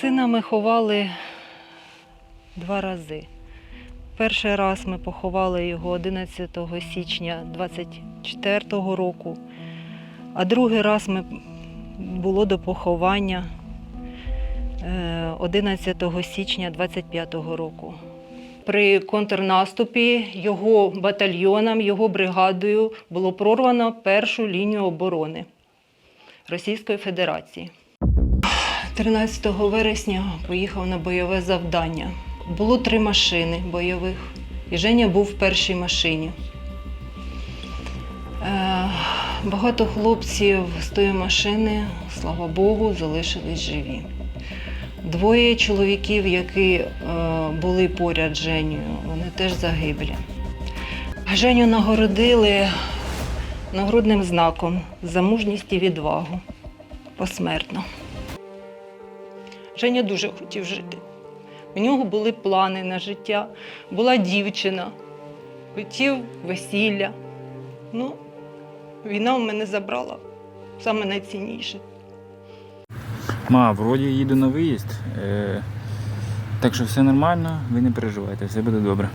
Сина ми ховали два рази. Перший раз ми поховали його 11 січня 24 року, а другий раз ми було до поховання е, 11 січня 25 року. При контрнаступі його батальйоном, його бригадою було прорвано першу лінію оборони Російської Федерації. 13 вересня поїхав на бойове завдання. Було три машини бойових, і Женя був в першій машині. Е, Багато хлопців з тої машини, слава Богу, залишились живі. Двоє чоловіків, які е, були поряд з Женєю, вони теж загиблі. Женю нагородили нагрудним знаком за мужність і відвагу посмертно. Женя дуже хотів жити. У нього були плани на життя, була дівчина, хотів весілля. Ну, війна в мене забрала саме найцінніше. Ма, вроді їду на виїзд. Е, так що все нормально, ви не переживайте, все буде добре.